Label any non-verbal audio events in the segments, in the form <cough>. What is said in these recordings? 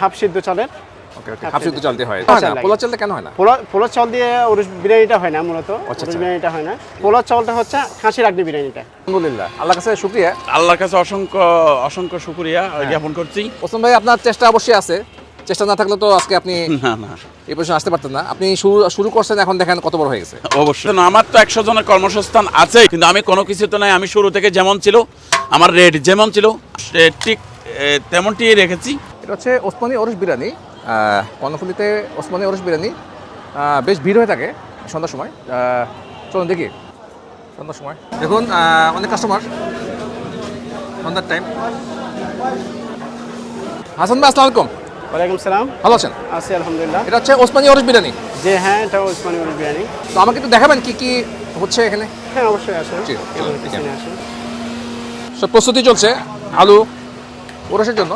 Half সিদ্ধ চালের half সিদ্ধ হয়। হয় লাগে। পোলা চালটা কেন হয় না? পোলা চাল দিয়ে বিরিয়ানিটা হয় না মূলত। আচ্ছা, আচ্ছা। বিরিয়ানিটা হয় না। চালটা হচ্ছে খাসির আগনি বিরিয়ানিটা। আলহামদুলিল্লাহ। আল্লাহর কাছে শুক্রিয়া। আল্লাহর কাছে অসংখ্য অসংখ্য শুক্রিয়া জ্ঞাপন করছি। ওসমান ভাই আপনার চেষ্টা অবশ্যই আছে। চেষ্টা না থাকলে তো আজকে আপনি <laughs> না না। এই পর্যন্ত আসতে পারতেন না। আপনি শুরু শুরু করছেন এখন দেখেন কত বড় হয়ে গেছে। অবশ্যই। আমার তো একশো জনের কর্মসংস্থান আছে কিন্তু আমি কোনো কিছু তো নাই। আমি শুরু থেকে যেমন ছিল আমার রেট যেমন ছিল ঠিক তেমনটি রেখেছি। এটা হচ্ছে ওসমানী ওরস বিরিয়ানি। কর্ণফুলিতে ওসমানী ওরস বিরিয়ানি। বেশ ভিড় হয়ে থাকে সন্ধ্যার সময়। চলুন দেখি সন্ধ্যার সময়। দেখুন অনেক কাস্টমার সন্ধ্যার টাইম হাসান ভাই আসসালামু আলাইকুম। ওয়ালাইকুম সালাম। ভালো আছেন? আছি আলহামদুলিল্লাহ। এটা হচ্ছে ওসমানী ওরস বিরিয়ানি। যে হ্যাঁ এটা ওসমানী ওরস বিরিয়ানি। তো আমাকে একটু দেখাবেন কি কি হচ্ছে এখানে? হ্যাঁ অবশ্যই আসেন। জি, আসেন। সব প্রস্তুতি চলছে আলু ওরসের জন্য।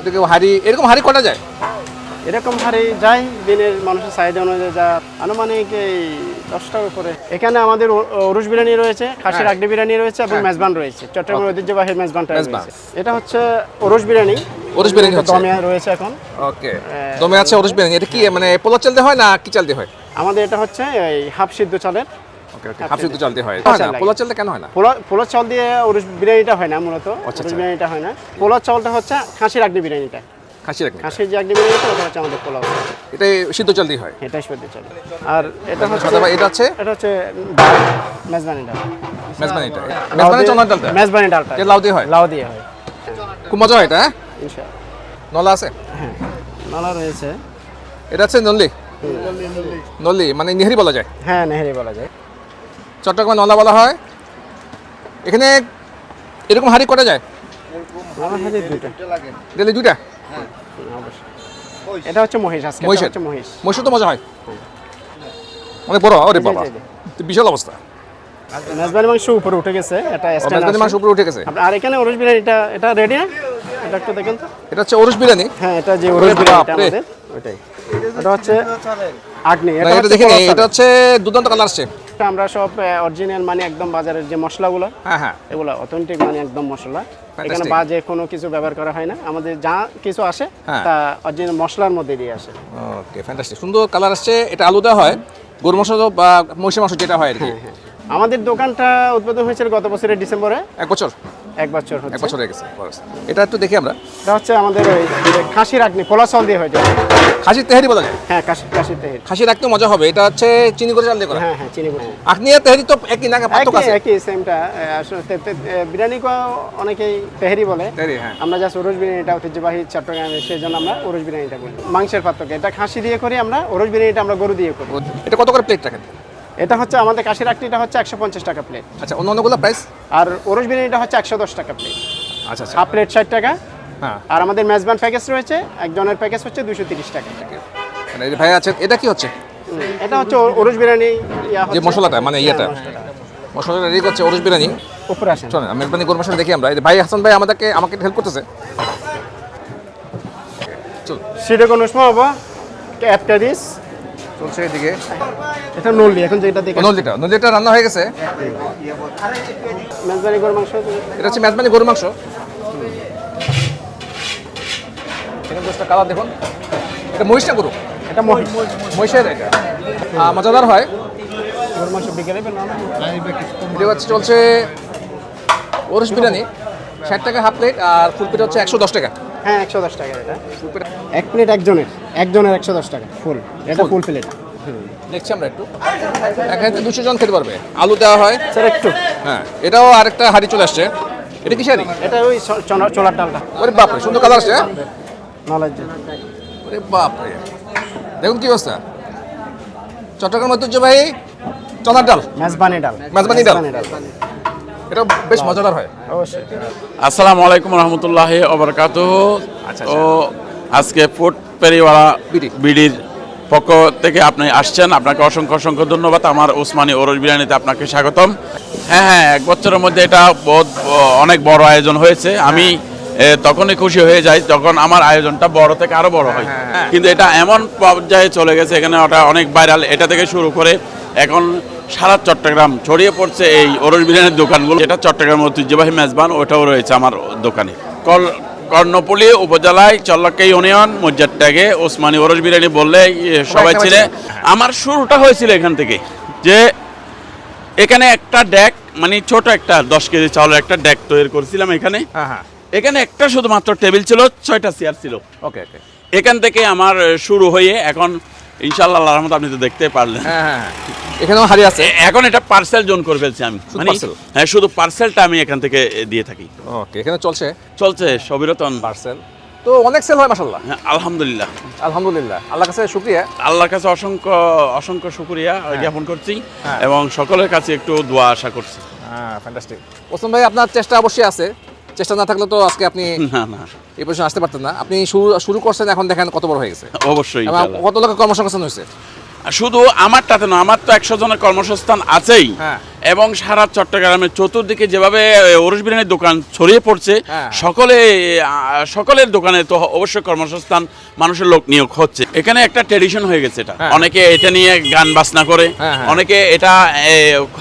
এদিকে হাড়ি এরকম হাড়ি কটা যায়? এরকম হারে যাই দিনের মানুষের চাহিদা অনুযায়ী যা আনুমানিক এই দশটার উপরে। এখানে আমাদের ওরস বিরিয়ানি রয়েছে খাসির হ্যাঁ। আগডি বিরিয়ানি রয়েছে এবং হ্যাঁ। মেজবান রয়েছে। চট্টগ্রামের ঐতিহ্যবাহী মেজবানটা মেজবান। রয়েছে এটা হচ্ছে ওরস বিরিয়ানি। ওরস বিরিয়ানি। দমে রয়েছে এখন। ওকে দমে আছে বিরিয়ানি। এটা কি মানে পোলা চালতে হয় না কি চালতে হয়? আমাদের এটা হচ্ছে এই হাফ সিদ্ধ চালের। ওকে হাফ সিদ্ধ হয়। না পোলা চালতে কেন হয় না? পোলা পোলার চাল দিয়ে বিরিয়ানিটা হয় না মূলত। আচ্ছা, আচ্ছা। বিরিয়ানিটা হয় না। চালটা হচ্ছে খাসির বিরিয়ানিটা। খাসি খাসির যে আগডি বিরিয়ানিটা ওটা হচ্ছে আমাদের পোলাও। এটা সিদ্ধ চাল দিয়ে হয়? এটাই সিদ্ধ চাল আর এটা হচ্ছে এটা হচ্ছে ডাল মেজবানি ডাল। মেজবানি এটা মেজবানি চন্দন ডালটা? মেজবানি ডালটা। এটা লাউ দিয়ে হয়? লাউ দিয়ে হয়। খুব মজা হয় এটা হ্যাঁ? ইনশাআল্লাহ। নলা আছে? হ্যাঁ। নালা রয়েছে। এটা আছে নল্লি? নল্লি মানে নিহারি বলা যায়। হ্যাঁ নেহেরি বলা যায়। চট্টগ্রামে নলা বলা হয়। এখানে এরকম হাড়ি কটা যায়? ডেলি দুইটা? এটা হচ্ছে মহিষ আজকে এটা হচ্ছে মহিষ। মহিষ তো মজা হয়। অনেক বড় বাবা। বিশাল অবস্থা। মাংস উপরে উঠে গেছে এটা মাংস উপরে উঠে গেছে। আর এখানে ওরস বিরিয়ানি এটা এটা রেডি এটা একটু দেখেন তো। এটা হচ্ছে ওরস বিরিয়ানি। হ্যাঁ এটা যে ওরস ওরে আমাদের ওইটাই। এটা হচ্ছে আগ্নি এটা এটা হচ্ছে এটা হচ্ছে দুর্দান্ত কালার আসছে। এটা আমরা সব অরিজিনাল মানে একদম বাজারের যে মশলাগুলো হ্যাঁ হ্যাঁ। এগুলো অথেন্টিক মানে একদম মশলা। এখানে. বাজে কোনো কিছু ব্যবহার করা হয় না। আমাদের যা কিছু আসে হ্যাঁ। তা অরিজিনাল মশলার মধ্যে দিয়ে আসে। ওকে ফ্যান্টাস্টিক সুন্দর কালার আসছে। এটা আলু দেওয়া হয়। গরু মশলা বা মহিষের মাংস যেটা হয় আর কি। হ্যাঁ, আমাদের দোকানটা উদ্বোধন হয়েছিল গত বছরের ডিসেম্বরে। এক বছর? এক বছর এক বছর হয়ে গেছে এটা একটু দেখি আমরা। এটা হচ্ছে আমাদের ওই যে খাসির আগনি পোলা দিয়ে হয়ে যায় খাসির তেহারি বলা যায় হ্যাঁ কাশি কাশির তেহের। খাসি রাখতে মজা হবে। এটা হচ্ছে চিনি করে চাল দিয়ে করা। হ্যাঁ হ্যাঁ চিনি গুঁড়ো আপনি আর তেহারি তো একই না? পার্থক্য আছে? একই সেমটা আসলে বিরিয়ানি কো অনেকেই তেহারি বলে। তেহারি, হ্যাঁ। আমরা জাস্ট ওরস বিরিয়ানিটা ঐতিহ্যবাহী চট্টগ্রামে সেই জন্য আমরা ওরস বিরিয়ানিটা বলি। মাংসের পার্থক্য। এটা খাসি দিয়ে করি আমরা ওরস বিরিয়ানিটা আমরা গরু দিয়ে করি। এটা কত করে প্লেট রাখেন? এটা হচ্ছে আমাদের কাশির আকটিটা হচ্ছে একশো পঞ্চাশ টাকা প্লেট আচ্ছা অন্য অন্যগুলো প্রাইস আর ওরস বিরিয়ানিটা হচ্ছে একশো দশ টাকা প্লেট আচ্ছা আচ্ছা। হাফ প্লেট ষাট টাকা। হ্যাঁ। আর আমাদের মেজবান প্যাকেজ রয়েছে একজনের প্যাকেজ হচ্ছে দুশো তিরিশ টাকা। মানে এই যে ভাই আছেন এটা কি হচ্ছে? এটা হচ্ছে ওর- ওরস বিরিয়ানি ইয়া যে হচ্ছে- মশলাটা মানে ইয়েটা। মশলাটা। রেডি করছে ওরস বিরিয়ানি। উপরে আসেন। চলেন মেজবানি গরু মশলা দেখি আমরা। এই যে ভাই হাসান ভাই আমাদেরকে আমাকে হেল্প করতেছে। চল। সেটা কোনো সময় হব একটা দিস চলছে এদিকে। এটা নললি এখন যেটা দেখে নলদিটা নলদিটা রান্না হয়ে গেছে। মেজবানি গরু মাংস এটা হচ্ছে মেজবানি গরু মাংস। এখানে দোষটা কালার দেখুন। এটা মহিষটা গরু? এটা মহিষ। মহিষের এটা। মজাদার হয়। গরু মাংস বিকেলে হচ্ছে চলছে ওরস বিরিয়ানি। ষাট টাকা হাফ প্লেট আর ফুল প্লেট হচ্ছে একশো দশ টাকা। হ্যাঁ একশো দশ টাকা এটা। এক প্লেট একজনের। একজনের একশো দশ টাকা ফুল। এটা ফুল। প্লেট। দেখছি আমরা একটু। এখানে দুশো জন খেতে পারবে। আলু দেওয়া হয়। স্যার একটু। হ্যাঁ এটাও আরেকটা হাড়ি চলে আসছে। এটা কি শাড়ি এটা ওই চ- চনা- ডালটা। ওরে বাপরে সুন্দর কালার আসছে হ্যাঁ? নলেজ ওরে বাপরে। দেখুন কি অবস্থা। চট্টগ্রাম ঐতিহ্যবাহী চনার ডাল। মেজবানি ডাল। মেজবানি ডাল। এটা বেশ মজাদার হয়। অবশ্যই। আসসালামু আলাইকুম রহমতুল্লাহ অবরকাত আচ্ছা, ও আজকে ফুড পেরিওয়ালা বিডির পক্ষ থেকে আপনি আসছেন। আপনাকে অসংখ্য অসংখ্য ধন্যবাদ। আমার ওসমানী ওরস বিরিয়ানিতে আপনাকে স্বাগতম। হ্যাঁ হ্যাঁ এক বছরের মধ্যে এটা বহুত অনেক বড় আয়োজন হয়েছে। আমি তখনই খুশি হয়ে যাই তখন আমার আয়োজনটা বড় থেকে আরও বড় হয়। হ্যাঁ। কিন্তু এটা এমন পর্যায়ে চলে গেছে এখানে ওটা অনেক ভাইরাল। এটা থেকে শুরু করে এখন সারা চট্টগ্রাম ছড়িয়ে পড়ছে এই ওরস বিরিয়ানির দোকানগুলো। এটা চট্টগ্রাম ঐতিহ্যবাহী মেজবান ওটাও রয়েছে আমার দোকানে। কল কর্ণপল্লী উপজেলায় চল্লাক্কা ইউনিয়ন মজ্জারটাকে ওসমানী ওরস বিরিয়ানি বললে সবাই ছিলেন ছিলে। আমার শুরুটা হয়েছিল এখান থেকে যে এখানে একটা ড্যাক মানে ছোট একটা দশ কেজি চাউলের একটা ড্যাক তৈরি করেছিলাম এখানে। হ্যাঁ হ্যাঁ। এখানে একটা শুধুমাত্র টেবিল ছিল ছয়টা চেয়ার ছিল। ওকে ওকে। এখান থেকে আমার শুরু হয়ে এখন ইনশাল্লাহ রহমতে আপনি তো দেখতে পারলেন। হ্যাঁ হ্যাঁ হ্যাঁ। এখানেও হাড়ি আছে। এখন এটা পার্সেল জোন করে ফেলছি আমি। মানে হ্যাঁ শুধু পার্সেলটা আমি এখান থেকে দিয়ে থাকি। ওকে এখানে চলছে? চলছে সবিরতন। পার্সেল তো অনেক সেল হয় মাসাল্লাহ হ্যাঁ, আলহামদুলিল্লাহ। আলহামদুলিল্লাহ। আল্লাহ কাছে শুক্রিয়া। আল্লাহর কাছে অসংখ্য অসংখ্য শুকরিয়া জ্ঞাপন করছি। এবং সকলের কাছে একটু দোয়া আশা করছি। হ্যাঁ ফ্যান্টাস্টিক ওসমান ভাই আপনার চেষ্টা অবশ্যই আছে। চেষ্টা না থাকলে তো আজকে আপনি না না। এই পর্যন্ত আসতে পারতেন না। আপনি শুরু শুরু করছেন এখন দেখেন কত বড় হয়ে গেছে। অবশ্যই কত লোকের কর্মসংস্থান হয়েছে? শুধু শুধু আমারটাতে না আমার তো একশো জনের কর্মসংস্থান আছেই। হ্যাঁ। এবং সারা চট্টগ্রামের চতুর্দিকে যেভাবে ওরস বিরিয়ানির দোকান ছড়িয়ে পড়ছে হ্যাঁ। সকলে সকলের দোকানে তো অবশ্যই কর্মসংস্থান মানুষের লোক নিয়োগ হচ্ছে এখানে একটা ট্রেডিশন হয়ে গেছে এটা হ্যাঁ। অনেকে এটা নিয়ে গান বাজনা করে হ্যাঁ। অনেকে এটা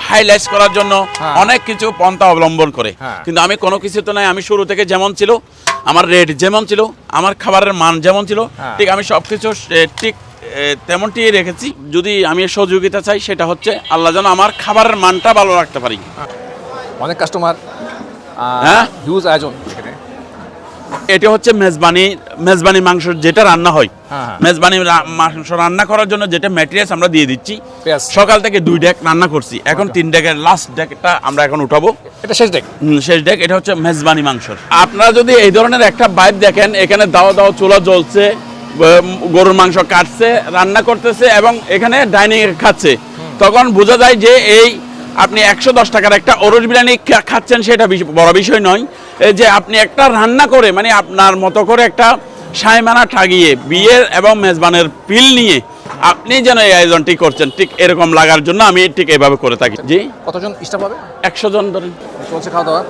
হাইলাইট করার জন্য। অনেক কিছু পন্থা অবলম্বন করে। কিন্তু আমি কোনো কিছু তো নাই আমি শুরু থেকে যেমন ছিল আমার রেট যেমন ছিল আমার খাবারের মান যেমন ছিল। ঠিক আমি সব কিছু ঠিক তেমনটি রেখেছি। যদি আমি সহযোগিতা চাই সেটা হচ্ছে আল্লাহ যেন আমার খাবারের মানটা ভালো রাখতে পারি। অনেক কাস্টমার হ্যাঁ? হিউজ আয়োজন এটা হচ্ছে মেজবানি মেজবানি মাংস যেটা রান্না হয়। হ্যাঁ, হ্যাঁ। মেজবানি মাংস রান্না করার জন্য যেটা ম্যাটেরিয়ালস আমরা দিয়ে দিচ্ছি সকাল থেকে দুই ডেক রান্না করছি। এখন তিন ডেকের লাস্ট ডেকটা আমরা এখন উঠাবো। এটা শেষ হুম, শেষ ডেক এটা হচ্ছে মেজবানি মাংস আপনারা যদি এই ধরনের একটা বাইক দেখেন এখানে দাও দাও চুলা জ্বলছে গরুর মাংস কাটছে রান্না করতেছে এবং এখানে ডাইনিং খাচ্ছে। তখন বোঝা যায় যে এই আপনি একশো দশ টাকার একটা অরুজ বিরিয়ানি খাচ্ছেন সেটা বড় বিষয় নয়। যে আপনি একটা রান্না করে মানে আপনার মতো করে একটা সাইমানা ঠাগিয়ে বিয়ের এবং মেজবানের পিল নিয়ে আপনি যেন এই আয়োজনটি করছেন ঠিক এরকম লাগার জন্য আমি ঠিক এভাবে করে থাকি। জি? কতজন স্টাফ হবে? একশো জন ধরেন। চলছে খাওয়া দাওয়া?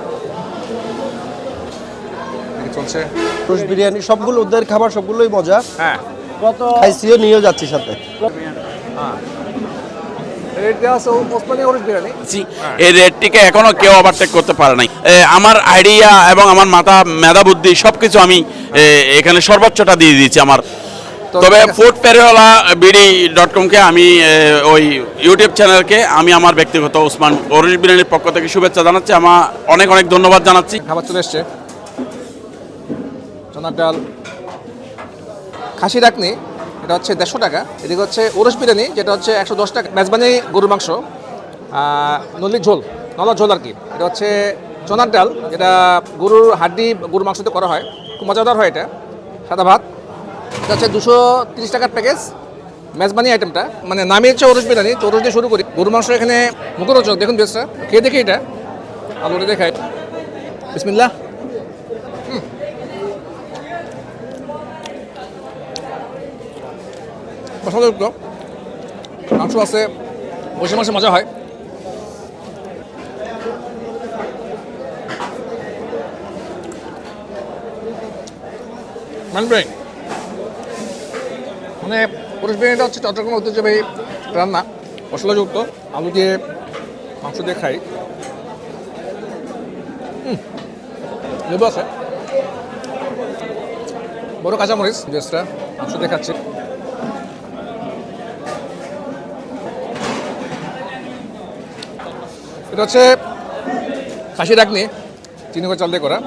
চলছে। রোজ বিরিয়ানি সবগুলো ওদের খাবার সবগুলোই মজা। হ্যাঁ। খাইছিও নিয়েও যাচ্ছি সাথে। জি, এই রেটটিকে এখনও কেউ ওভারটেক করতে পারে নাই। আমার আইডিয়া এবং আমার মাথা মেধা বুদ্ধি সবকিছু আমি এখানে সর্বোচ্চটা দিয়ে দিয়েছি আমার। তবে ফুড বিডি ডট কমকে আমি ওই ইউটিউব চ্যানেলকে আমি আমার ব্যক্তিগত ওসমান বিরিয়ানির পক্ষ থেকে শুভেচ্ছা জানাচ্ছি। আমার অনেক অনেক ধন্যবাদ জানাচ্ছি। খাবার চলে এসছে। চনার ডাল। খাসি রাখনি এটা হচ্ছে দেড়শো টাকা। এদিকে হচ্ছে ওরস বিরিয়ানি, যেটা হচ্ছে একশো দশ টাকা। মেজবানি গরুর মাংস নলির ঝোল নলার ঝোল আর কি। এটা হচ্ছে চনার ডাল, যেটা গরুর হাড্ডি গরুর মাংসতে করা হয়। খুব মজাদার হয় এটা, সাদা ভাত। এটা হচ্ছে দুশো তিরিশ টাকার প্যাকেজ। মেজবানি আইটেমটা মানে নামে হচ্ছে ওরস বিরিয়ানি। তো ওরস দিয়ে শুরু করি। গরুর মাংস এখানে মুখরোচক, দেখুন বেশটা খেয়ে দেখি এটা। আলুটা দেখাই বিসমিল্লাহ। পছন্দযুক্ত মাংস আছে, বসে মাসে মজা হয়। মানে পুরুষ বিরিয়ানিটা হচ্ছে চট্টগ্রাম ঐতিহ্যবাহী রান্না। মশলাযুক্ত আলু দিয়ে মাংস দিয়ে খাই। লেবু আছে। বড় কাঁচামরিচ ড্রেসটা মাংস দেখাচ্ছে এটা হচ্ছে খাসি ডাকনি, চিনি করে চাল দিয়ে করা।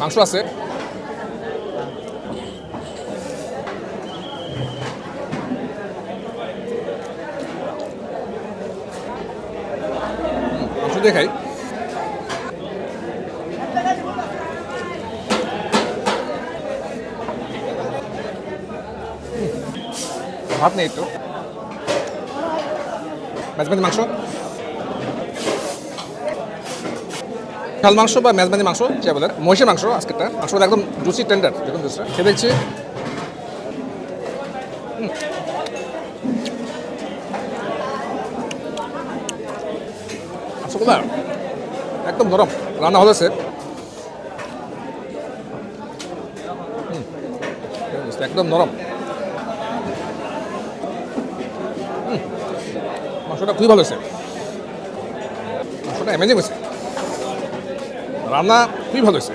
মাংস আছে। মাংস দিয়ে খাই। ভাত নেই তো। মেজবানি মাংস। শাল মাংস বা মেজবানি মাংস, যা বলেন মহিষের মাংস আজকেরটা মাংসটা একদম জুসি টেন্ডার দেখুন জুসটা খেয়ে দেখছি। একদম নরম, রান্না হয়েছে। একদম নরম। মাংসটা খুবই ভালো হয়েছে মাংসটা অ্যামেজিং হয়েছে রান্না খুবই ভালো হয়েছে।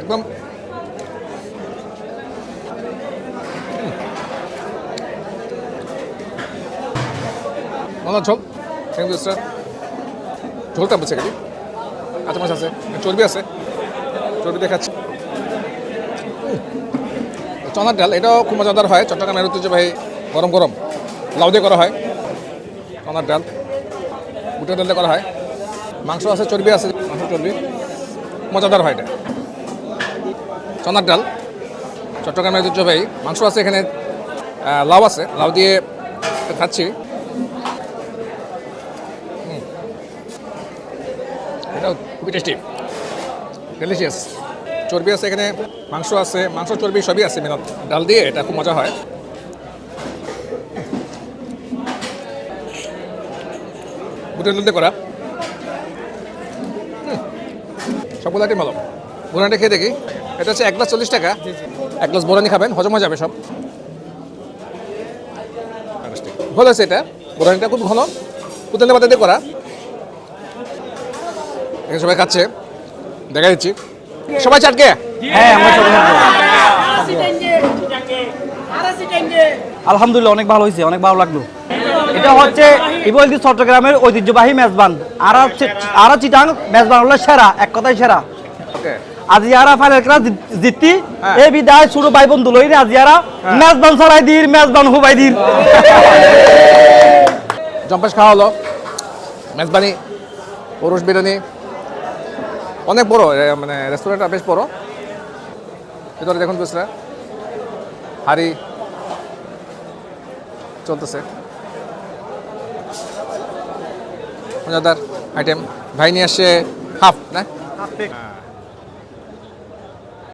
একদম। ঝোল। থ্যাংক ইউ স্যার ঝোলটা বলছে গেছি আচ্ছা মাছ আছে, চর্বি আছে। চর্বি দেখাচ্ছি। চনার ডাল, এটাও খুব মজাদার হয় চট্টগ্রামের ঐতিহ্যবাহী গরম গরম। লাউ দিয়ে করা হয়। চনার ডাল, বুটের ডাল দিয়ে করা হয়। মাংস আছে, চর্বি আছে মাংস চর্বি। মজাদার হয় এটা। চনার ডাল, চট্টগ্রামের ঐতিহ্যবাহী মাংস আছে এখানে লাউ আছে, লাউ দিয়ে খাচ্ছি। এটাও খুবই টেস্টি ডেলিশিয়াস চর্বি আছে এখানে মাংস আছে মাংস চর্বি সবই আছে মিলত। ডাল দিয়ে এটা খুব মজা হয়। ডাল করা। হুম। সবগুলো আইটেম ভালো। বোরানিটা খেয়ে দেখি। এটা হচ্ছে এক গ্লাস চল্লিশ টাকা। এক গ্লাস বোরানি খাবেন হজম হয়ে যাবে সব। ভালো আছে এটা। বোরানিটা খুব ঘন। পুতেলে পাতা দিয়ে করা। এখানে সবাই খাচ্ছে। দেখা দিচ্ছি। সবাই চাটকে আলহামদুলিল্লাহ অনেক ভালো হয়েছে অনেক ভালো লাগল। এটা হচ্ছে ইবলদি চট্টগ্রামের ঐতিহ্যবাহী মেজবান। আর আর চিটাং মেজবান হলো সেরা এক কথাই সেরা। আজি ইয়ারা ফাইনাল ক্লাস জিততি। হ্যাঁ। এই বিদায় ছোট ভাই বন্ধু লই আজি ইয়ারা মেজবান ছড়াই দির মেজবান হুবাই দির জম্পেশ খাওয়া হলো। মেজবানি পুরুষ বিরিয়ানি। অনেক বড় মানে রেস্টুরেন্টটা বেশ বড়। ভিতরে দেখুন বেশরা হাড়ি চলতেছে। মজাদার আইটেম ভাই নিয়ে আসছে হাফ না?